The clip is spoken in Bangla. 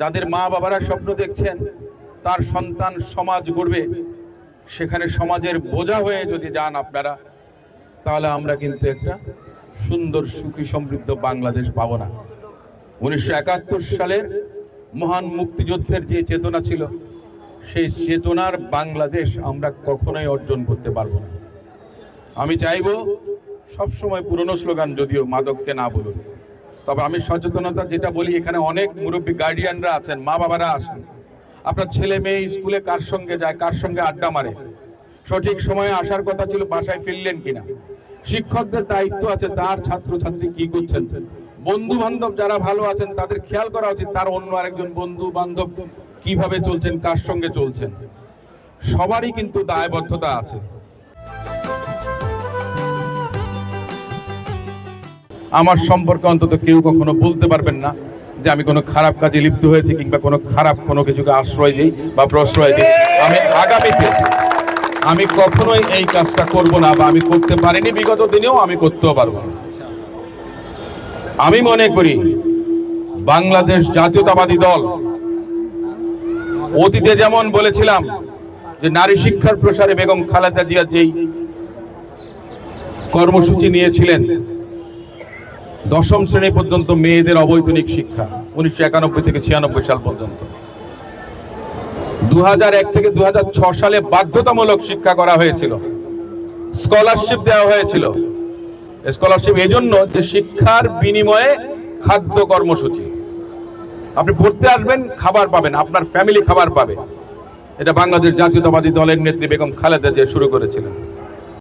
যাদের মা বাবারা স্বপ্ন দেখছেন, তার সন্তান সমাজ গড়বে। সেখানে সমাজের বোঝা হয়ে যদি যান আপনারা, তাহলে আমরা কিন্তু একটা সুন্দর, সুখী, সমৃদ্ধ বাংলাদেশ পাবো না। উনিশশো একাত্তর সালের মহান মুক্তিযুদ্ধের যে চেতনা ছিল, সেই চেতনার বাংলাদেশ আমরা কখনোই অর্জন করতে পারব না। আমি চাইব সবসময় পুরনো স্লোগান যদিও মাদককে না বলুন। তবে আমি সচেতনতা যেটা বলি, এখানে অনেক মুরব্বী গার্ডিয়ানরা আছেন, মা বাবারা আসেন আপনার ছেলে মেয়ে স্কুলে কার সঙ্গে যায়, কার সঙ্গে আড্ডা মারে? সঠিক সময়ে আসার কথা ছিল, বাসায় ফিরলেন কিনা? শিক্ষকদের দায়িত্ব আছে, তার ছাত্রছাত্রী কি করছেন? বন্ধু বান্ধব যারা ভালো আছেন, তাদের খেয়াল করা উচিত, তার অন্য আরেকজন বন্ধু বান্ধব কীভাবে চলছেন, কার সঙ্গে চলছেন? সবারই কিন্তু দায়বদ্ধতা আছে। আমার সম্পর্কে অন্তত কেউ কখনো বলতে পারবেন না যে আমি কোনো খারাপ কাজে লিপ্ত হয়েছি কিংবা কোনো খারাপ কোনো কিছুকে আশ্রয় দিই বা প্রশ্রয় দিই। আমি আগামীতে আমি কখনোই এই কাজটা করব না বা আমি করতে পারিনি, বিগত দিনেও আমি করতেও পারব না। আমি মনে করি বাংলাদেশ জাতীয়তাবাদী দল অতীতে যেমন বলেছিলাম যে নারী শিক্ষার প্রসারে বেগম খালেদা জিয়া যেই কর্মসূচি নিয়েছিলেন দশম শ্রেণি পর্যন্ত মেয়েদের অবৈতনিক শিক্ষা, উনিশশো একানব্বই থেকে ছিয়ানব্বই সাল পর্যন্ত। দু থেকে দু সালে বাধ্যতামূলক শিক্ষা করা হয়েছিল। স্কলারশিপ দেওয়া হয়েছিল। স্কলারশিপ এই জন্য যে শিক্ষার বিনিময়ে খাদ্য কর্মসূচি। আপনি পড়তে আসবেন, খাবার পাবেন, আপনার ফ্যামিলি খাবার পাবে। এটা বাংলাদেশ জাতীয়তাবাদী দলের নেত্রী বেগম খালেদা জিয়া শুরু করেছিলেন।